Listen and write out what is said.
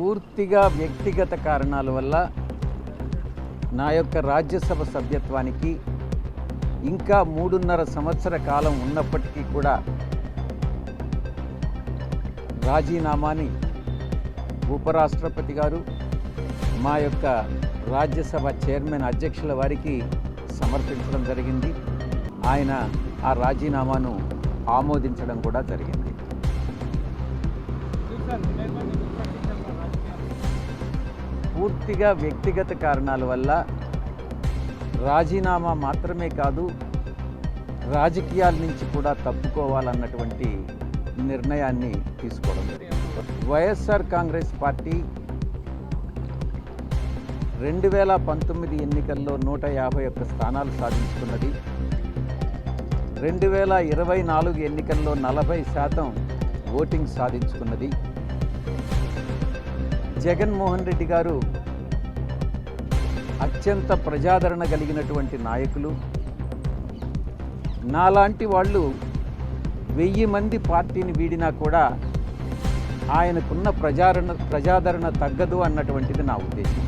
పూర్తిగా వ్యక్తిగత కారణాల వల్ల నా యొక్క రాజ్యసభ సభ్యత్వానికి ఇంకా మూడున్నర సంవత్సర కాలం ఉన్నప్పటికీ కూడా రాజీనామాని ఉపరాష్ట్రపతి గారు మా యొక్క రాజ్యసభ చైర్మన్ అధ్యక్షుల వారికి సమర్పించడం జరిగింది. ఆయన ఆ రాజీనామాను ఆమోదించడం కూడా జరిగింది. పూర్తిగా వ్యక్తిగత కారణాల వల్ల రాజీనామా మాత్రమే కాదు రాజకీయాల నుంచి కూడా తప్పుకోవాలన్నటువంటి నిర్ణయాన్ని తీసుకోవడం వైఎస్ఆర్ కాంగ్రెస్ పార్టీ రెండు వేల పంతొమ్మిది ఎన్నికల్లో నూట యాభై ఒక్క స్థానాలు సాధించుకున్నది. రెండు వేల ఇరవై నాలుగు ఎన్నికల్లో నలభై శాతం ఓటింగ్ సాధించుకున్నది. జగన్మోహన్ రెడ్డి గారు అత్యంత ప్రజాదరణ కలిగినటువంటి నాయకులు. నాలాంటి వాళ్ళు వెయ్యి మంది పార్టీని వీడినా కూడా ఆయనకున్న ప్రజాదరణ ప్రజాదరణ తగ్గదు అన్నటువంటిది నా ఉద్దేశం.